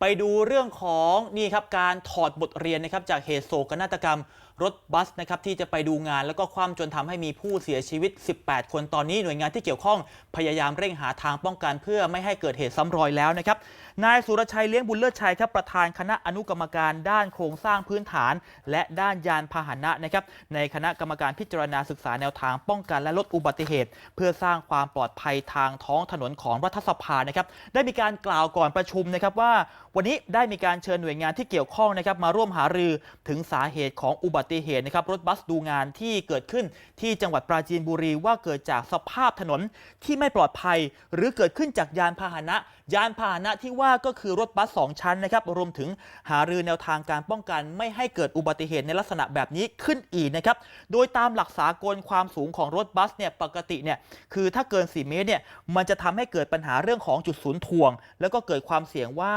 ไปดูเรื่องของนี่ครับการถอดบทเรียนนะครับจากเหตุโศกนาฏกรรม รถบัสนะครับที่จะไปดูงานแล้วก็คว่ำจนทำให้มีผู้เสียชีวิต 18 คนตอนนี้หน่วยงานที่เกี่ยวข้องพยายามเร่งหาทางป้องกันเพื่อไม่ให้เกิดเหตุซ้ำรอยแล้วนะครับนายสุรชัยเลี้ยงบุญเลิศชัยครับประธานคณะอนุกรรมการด้านโครงสร้างพื้นฐาน และด้านยานพาหนะนะครับในคณะกรรมการพิจารณาศึกษาแนวทางป้องกันและลดอุบัติเหตุ เพื่อสร้างความปลอดภัยทางท้องถนนของรัฐสภานะครับได้มีการกล่าวก่อนประชุมนะครับว่า วันนี้ได้มีการเชิญหน่วยงานที่เกี่ยวข้องนะครับมาร่วมหารือถึงสาเหตุของอุบัติเหตุนะครับรถบัสดูงานที่เกิดขึ้นที่จังหวัดปราจีนบุรีว่าเกิดจากสภาพถนนที่ไม่ปลอดภัย หรือเกิดขึ้นจากยานพาหนะ ยานพาหนะที่ว่าก็คือรถบัสสองชั้นนะครับรวมถึงหารือแนวทางการป้องกันไม่ให้เกิดอุบัติเหตุในลักษณะแบบนี้ขึ้นอีกนะครับโดยตามหลักสากลความสูงของรถบัสเนี่ยปกติเนี่ยคือถ้าเกิน 4 เมตรเนี่ยมันจะทำให้เกิดปัญหาเรื่องของจุดศูนย์ถ่วง แล้วก็เกิดความเสี่ยงว่า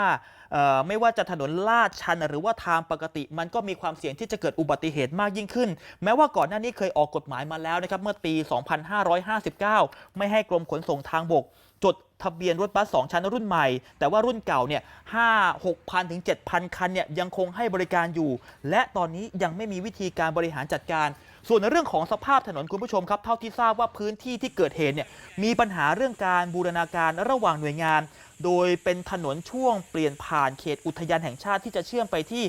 ไม่ว่าจะถนนลาดชันหรือว่าทางปกติ มันก็มีความเสี่ยงที่จะเกิดอุบัติเหตุมากยิ่งขึ้น แม้ว่าก่อนหน้านี้เคยออกกฎหมายมาแล้วนะครับเมื่อปี 2559 ไม่ให้กรมขนส่งทางบกจดทะเบียนรถบัส 2 ชั้นรุ่นใหม่ แต่ว่ารุ่นเก่าเนี่ย5 6,000ถึง 7,000 คันเนี่ยยังคงให้บริการอยู่ และตอนนี้ยังไม่มีวิธีการบริหารจัดการ ส่วนในเรื่องของสภาพถนนคุณผู้ชมครับ เท่าที่ทราบว่าพื้นที่ที่เกิดเหตุเนี่ยมีปัญหาเรื่องการบูรณาการระหว่างหน่วยงาน โดยเป็นถนนช่วงเปลี่ยนผ่านเขตอุทยานแห่งชาติที่จะเชื่อมไปที่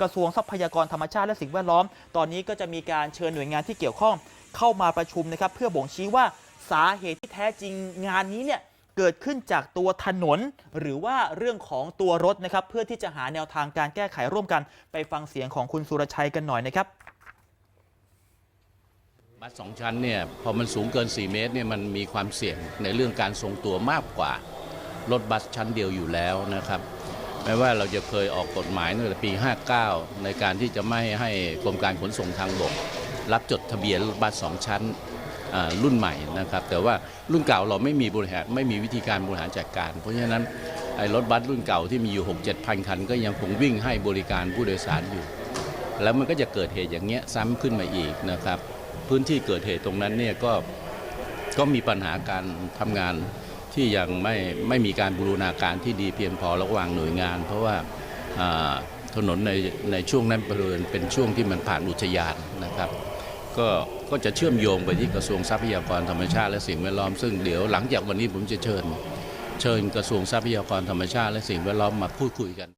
กระทรวงทรัพยากรธรรมชาติและสิ่งแวดล้อม ตอนนี้ก็จะมีการเชิญหน่วยงานที่เกี่ยวข้องเข้ามาประชุมนะครับเพื่อบ่งชี้ว่าสาเหตุที่แท้จริงงานนี้เนี่ยเกิดขึ้นจากตัวถนน หรือว่าเรื่องของตัวรถนะครับเพื่อที่จะหาแนวทางการแก้ไขร่วมกัน ไปฟังเสียงของคุณสุรชัยกันหน่อยนะครับบัสสองชั้นเนี่ยพอมันสูงเกิน 4 เมตรเนี่ยมันมีความเสี่ยงในเรื่องการทรงตัวมากกว่า รถบัสชั้นเดียวอยู่แล้วนะครับแม้ว่าเราจะเคยออกกฎหมายตั้งแต่ปี 59 ในการที่จะไม่ให้กรมการขนส่งทางบก รับจดทะเบียนรถบัสสองชั้นรุ่นใหม่นะครับ แต่ว่ารุ่นเก่าเราไม่มีบริหารไม่มีวิธีการบริหารจัดการ เพราะฉะนั้นไอ้รถบัสรุ่นเก่าที่มีอยู่ 6 7พันคัน ก็ยังคงวิ่งให้บริการผู้โดยสารอยู่ แล้วมันก็จะเกิดเหตุอย่างเงี้ยซ้ำขึ้นมาอีกนะครับ พื้นที่เกิดเหตุตรงนั้นเนี่ยก็ก็มีปัญหาการทำงาน ที่ยังไม่ไม่มีการบูรณาการที่ดีเพียงพอระหว่างหน่วยงาน เพราะว่าถนนในในช่วงนั้นบริเวณเป็นช่วงที่มันผ่านอุทยานนะครับ ก็ก็จะเชื่อมโยงไปที่กระทรวงทรัพยากรธรรมชาติและสิ่งแวดล้อมซึ่งเดี๋ยวหลังจากวันนี้ผมจะเชิญ เชิญกระทรวงทรัพยากรธรรมชาติและสิ่งแวดล้อมมาพูดคุยกัน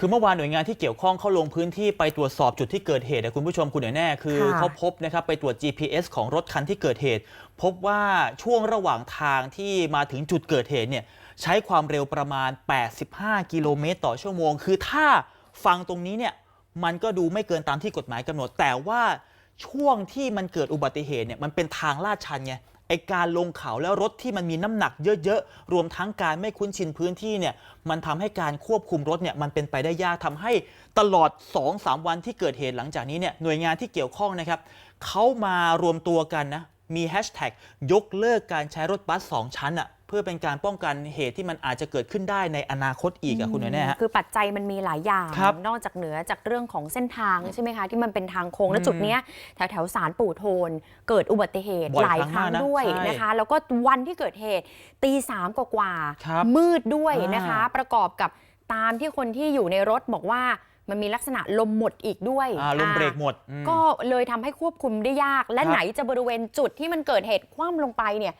คือเมื่อวานหน่วยงานที่เกี่ยวข้องเข้าลงพื้นที่ไปตรวจสอบจุดที่เกิดเหตุนะคุณผู้ชมคุณแน่ๆคือค่ะเขาพบนะครับไปตรวจ GPS ของรถคันที่เกิดเหตุ พบว่าช่วงระหว่างทางที่มาถึงจุดเกิดเหตุเนี่ยใช้ความเร็วประมาณ 85 กิโลเมตรต่อชั่วโมง คือถ้าฟังตรงนี้เนี่ยมันก็ดูไม่เกินตามที่กฎหมายกำหนด แต่ว่าช่วงที่มันเกิดอุบัติเหตุเนี่ยมันเป็นทางลาดชันไง ไอการลงเขาแล้วรถที่มันมีน้ำหนักเยอะๆ รวมทั้งการไม่คุ้นชินพื้นที่เนี่ยมันทำให้การควบคุมรถเนี่ยมันเป็นไปได้ยากทำให้ตลอด 2-3 วันที่เกิดเหตุหลังจากนี้เนี่ยหน่วยงานที่เกี่ยวข้องนะครับเขามารวมตัวกันนะ มีแฮชแท็กยกเลิกการใช้รถบัส 2 ชั้นอะ่ะเพื่อเป็นการป้องกันเหตุที่มันอาจจะเกิดขึ้นได้ในอนาคตอีกอะคุณแน่ๆฮะ คือปัจจัยมันมีหลายอย่าง ครับนอกจากเหนือจากเรื่องของเส้นทางใช่ไหไหมคะ ที่มันเป็นทางโค้งและจุดเนี้ยแถวแถวๆสารปู่โทน เกิดอุบัติเหตุบ่อยหลายครั้งครั้งมากนะด้วยใช่นะคะ แล้วก็วันที่เกิดเหตุตีสามกว่าๆครับมืดด้วยอ่านนะคะประกอบกับตามที่คนที่อยู่ในรถบอกว่า มันมีลักษณะลมหมดอีกด้วยอ่าลมอ่าเบรกหมดอืม ก็เลยทำให้ควบคุมได้ยาก และครับ ไหนจะบริเวณจุดที่มันเกิดเหตุคว่ำลงไปเนี่ย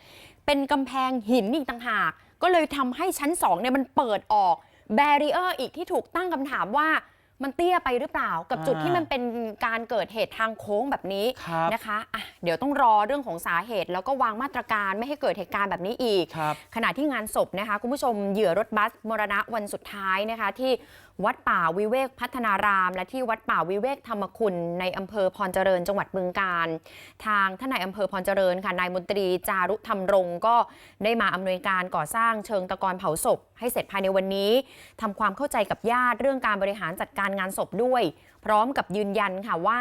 เป็นกำแพงหินอีกต่างหาก ก็เลยทำให้ชั้น2เนี่ยมันเปิดออก แบรีเออร์อีกที่ถูกตั้งคำถามว่ามันเตี้ยไปหรือเปล่า กับจุดอ่าที่มันเป็นการเกิดเหตุทางโค้งแบบนี้ ครับ นะคะอะเดี๋ยวต้องรอเรื่องของสาเหตุ แล้วก็วางมาตรการไม่ให้เกิดเหตุการณ์แบบนี้อีก ครับ ขณะที่งานศพนะคะ คุณผู้ชมเหยื่อรถบัสมรณะวันสุดท้ายนะคะ ที่ วัดป่าวิเวกพัฒนาราม และที่วัดป่าวิเวกธรรมคุณในอำเภอพรเจริญจังหวัดบึงกาฬทางท่านนายอำเภอพรเจริญค่ะนายมนตรีจารุธรรมรงก็ได้มาอำนวยการก่อสร้างเชิงตะกอนเผาศพ ให้เสร็จภายในวันนี้ทำความเข้าใจกับญาติเรื่องการบริหารจัดการงานศพด้วย พร้อมกับยืนยันค่ะว่า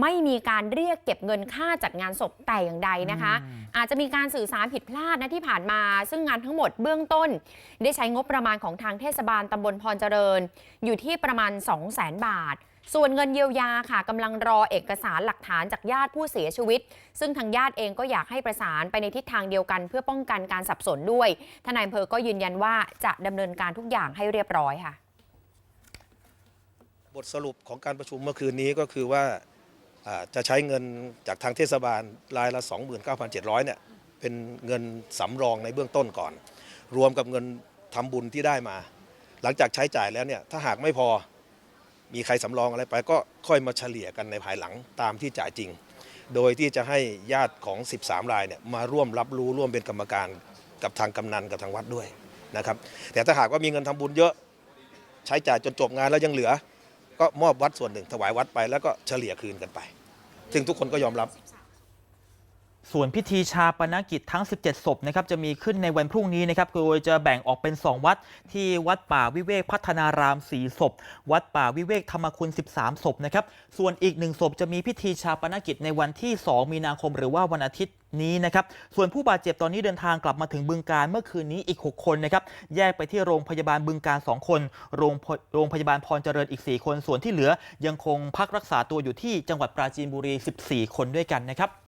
ไม่มีการเรียกเก็บเงินค่าจัดงานศพแต่อย่างใดนะคะ อาจจะมีการสื่อสารผิดพลาดนะที่ผ่านมา ซึ่งงานทั้งหมดเบื้องต้น ได้ใช้งบประมาณของทางเทศบาลตำบลพรเจริญ อยู่ที่ประมาณ 2 0 0 0 0 0 บาทส่วนเงินเยียวยาค่ะกำลังรอเอกสารหลักฐานจากญาติผู้เสียชีวิต ซึ่งทางญาติเองก็อยากให้ประสานไปในทิศทางเดียวกัน เพื่อป้องกันการสับสนด้วยทนายอำเภอก็ยืนยันว่าจะดำเนินการทุกอย่างให้เรียบร้อยค่ะ บทสรุปของการประชุมเมื่อคืนนี้ก็คือว่าอ่า จะใช้เงินจากทางเทศบาลรายละ 29,700เนี่ยเป็นเงินสำรองในเบื้องต้นก่อน รวมกับเงินทำบุญที่ได้มา หลังจากใช้จ่ายแล้วเนี่ยถ้าหากไม่พอมีใครสำรองอะไรไปก็ค่อยมาเฉลี่ยกันในภายหลังตามที่จ่ายจริง โดยที่จะให้ญาติของ 13 รายเนี่ยมาร่วมรับรู้ร่วมเป็นกรรมการกับทางกำนันกับทางวัดด้วยนะครับแต่ถ้าหากว่ามีเงินทำบุญเยอะ ใช้จ่ายจนจบงานแล้วยังเหลือ ก็มอบวัดส่วนหนึ่งถวายวัดไปแล้วก็เฉลี่ยคืนกันไป ซึ่งทุกคนก็ยอมรับ ส่วนพิธีชาปนกิจทั้ง 17 ศพนะครับจะมีขึ้นในวันพรุ่งนี้นะครับโดยจะแบ่งออกเป็น 2 วัดที่วัดป่าวิเวกพัฒนาราม 4 ศพ วัดป่าวิเวกธรรมคุณ 13 ศพนะครับส่วนอีกหนึ่งศพจะมีพิธีชาปนกิจในวันที่ 2 มีนาคมหรือว่าวันอาทิตย์นี้นะครับส่วนผู้บาดเจ็บตอนนี้เดินทางกลับมาถึงบึงการเมื่อคืนนี้อีก 6 คนนะครับแยกไปที่โรงพยาบาลบึงการ 2 คน โรงพโรงพยาบาลพรเจริญอีก 4 คน ส่วนที่เหลือยังคงพักรักษาตัวอยู่ที่จังหวัดปราจีนบุรี 14 คนด้วยกันนะครับ